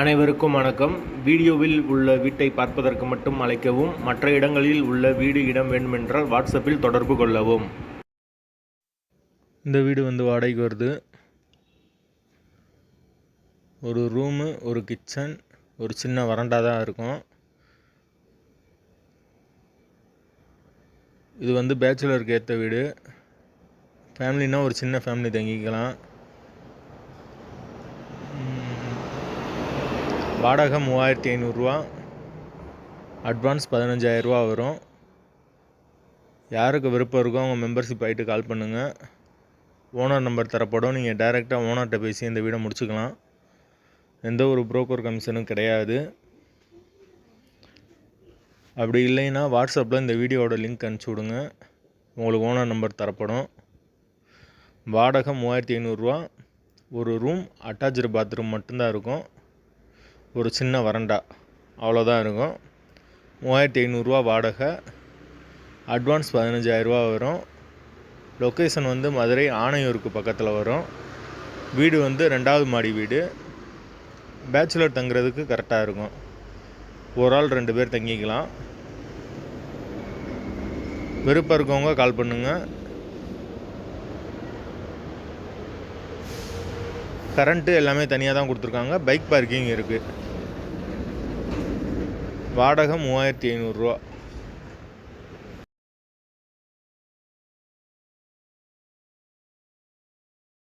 அனைவருக்கும் வணக்கம். வீடியோவில் உள்ள வீட்டை பார்ப்பதற்கு மட்டும் அழைக்கவும் மற்ற இடங்களில் உள்ள வீடு இடம் வேண்டுமென்றால் வாட்ஸ்அப்பில் தொடர்பு கொள்ளவும். இந்த வீடு வந்து வாடகைக்கு வருது. ஒரு ரூமு ஒரு கிச்சன் ஒரு சின்ன வறண்டா தான் இருக்கும். இது வந்து பேச்சுலருக்கு ஏற்ற வீடு. ஃபேமிலினா ஒரு சின்ன ஃபேமிலி தங்கிக்கலாம். வாடகை மூவாயிரத்தி ஐநூறுரூவா அட்வான்ஸ் பதினஞ்சாயிரரூவா வரும். யாருக்கு விருப்பம் இருக்கோ அவங்க மெம்பர்ஷிப் ஆகிட்டு கால் பண்ணுங்கள் ஓனர் நம்பர் தரப்படும் நீங்கள் டைரெக்டாக ஓனர்கிட்ட பேசி இந்த வீடை முடிச்சுக்கலாம். எந்த ஒரு புரோக்கர் கமிஷனும் கிடையாது. அப்படி இல்லைன்னா வாட்ஸ்அப்பில் இந்த வீடியோவோட லிங்க் அனுப்பிச்சி விடுங்க. உங்களுக்கு ஓனர் நம்பர் தரப்படும் வாடகை மூவாயிரத்தி ஐநூறுரூவா ஒரு ரூம் அட்டாச்சு பாத்ரூம் மட்டும்தான் இருக்கும். ஒரு சின்ன வறண்டா. அவ்வளோதான் இருக்கும். மூவாயிரத்தி ஐநூறுரூவா வாடகை. அட்வான்ஸ் பதினஞ்சாயிரரூவா வரும். லொக்கேஷன் வந்து மதுரை ஆணையூருக்கு பக்கத்தில் வரும். வீடு வந்து ரெண்டாவது மாடி வீடு. பேச்சுலர் தங்குறதுக்கு கரெக்டாக இருக்கும். ஒரு ஆள் ரெண்டு பேர் தங்கிக்கலாம். விருப்பம் இருக்கவங்க கால் பண்ணுங்கள் கரண்ட்டு எல்லாமே தனியாக தான் கொடுத்துருக்காங்க. பைக் பார்க்கிங் இருக்குது வாடகை மூவாயிரத்தி ஐநூறுரூவா